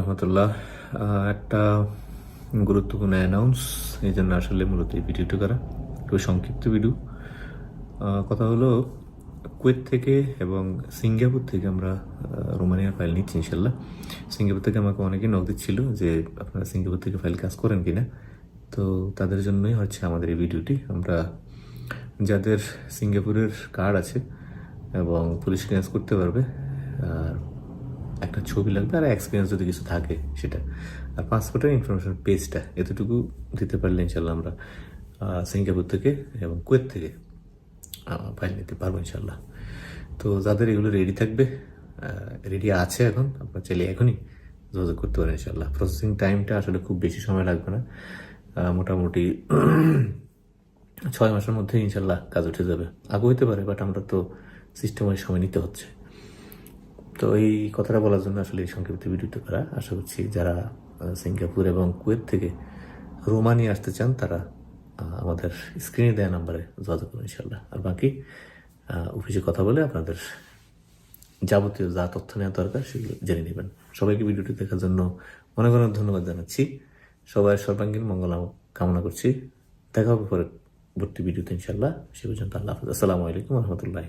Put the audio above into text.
রহমতুল্লাহ। আহ, একটা গুরুত্বপূর্ণ অ্যানাউন্স এই জন্য আসলে মূলত এই ভিডিওটি করা। খুবই সংক্ষিপ্ত ভিডিও কথা হলো কুয়েত থেকে এবং সিঙ্গাপুর থেকে আমরা রোমানিয়ার ফাইল নিচ্ছি ইনশাল্লাহ সিঙ্গাপুর থেকে আমাকে অনেকে নক দিচ্ছিল যে আপনারা সিঙ্গাপুর থেকে ফাইল কাজ করেন কিনা। তো তাদের জন্যই হচ্ছে আমাদের এই ভিডিওটি আমরা যাদের সিঙ্গাপুরের কার্ড আছে এবং পুলিশ ক্লিয়ারেন্স করতে পারবে আর একটা ছবি লাগবে আর এক্সপিরিয়েন্স যদি কিছু থাকে সেটা। আর পাসপোর্টের ইনফরমেশন পেজটা এতটুকু দিতে পারলে ইনশাল্লাহ আমরা সিঙ্গাপুর থেকে এবং কুয়েত থেকে ফাইল নিতে পারব ইনশাল্লাহ তো যাদের এগুলো রেডি থাকবে রেডি আছে এখন, আপনার চাইলে এখনই যোগাযোগ করতে পারেন ইনশাল্লাহ প্রসেসিং টাইমটা আসলে খুব বেশি সময় লাগবে না। মোটামুটি ছয় মাসের মধ্যে ইনশাল্লাহ কাজ উঠে যাবে। আগে হইতে পারে বাট আমরা তো সিস্টেমের সময় নিতে হচ্ছে। তো এই কথাটা বলার জন্য আসলে এই সংক্ষিপ্ত ভিডিওটা করা আশা করছি যারা সিঙ্গাপুর এবং কুয়েত থেকে রোমানি আসতে চান, তারা আমাদের স্ক্রিনে দেওয়া নাম্বারে যোগাযোগ করুন ইনশাল্লাহ আর বাকি অফিসে কথা বলে আপনাদের যাবতীয় যা তথ্য নেওয়া দরকার সেগুলো জেনে নেবেন। সবাইকে ভিডিওটি দেখার জন্য অনেক অনেক ধন্যবাদ জানাচ্ছি। সবাই সর্বাঙ্গীন মঙ্গল কামনা করছি। দেখা হবে পরবর্তী ভিডিওতে ইনশাল্লাহ সে পর্যন্ত আল্লাহ হাফিজ। আসসালামু আলাইকুম রহমতুল্লাহ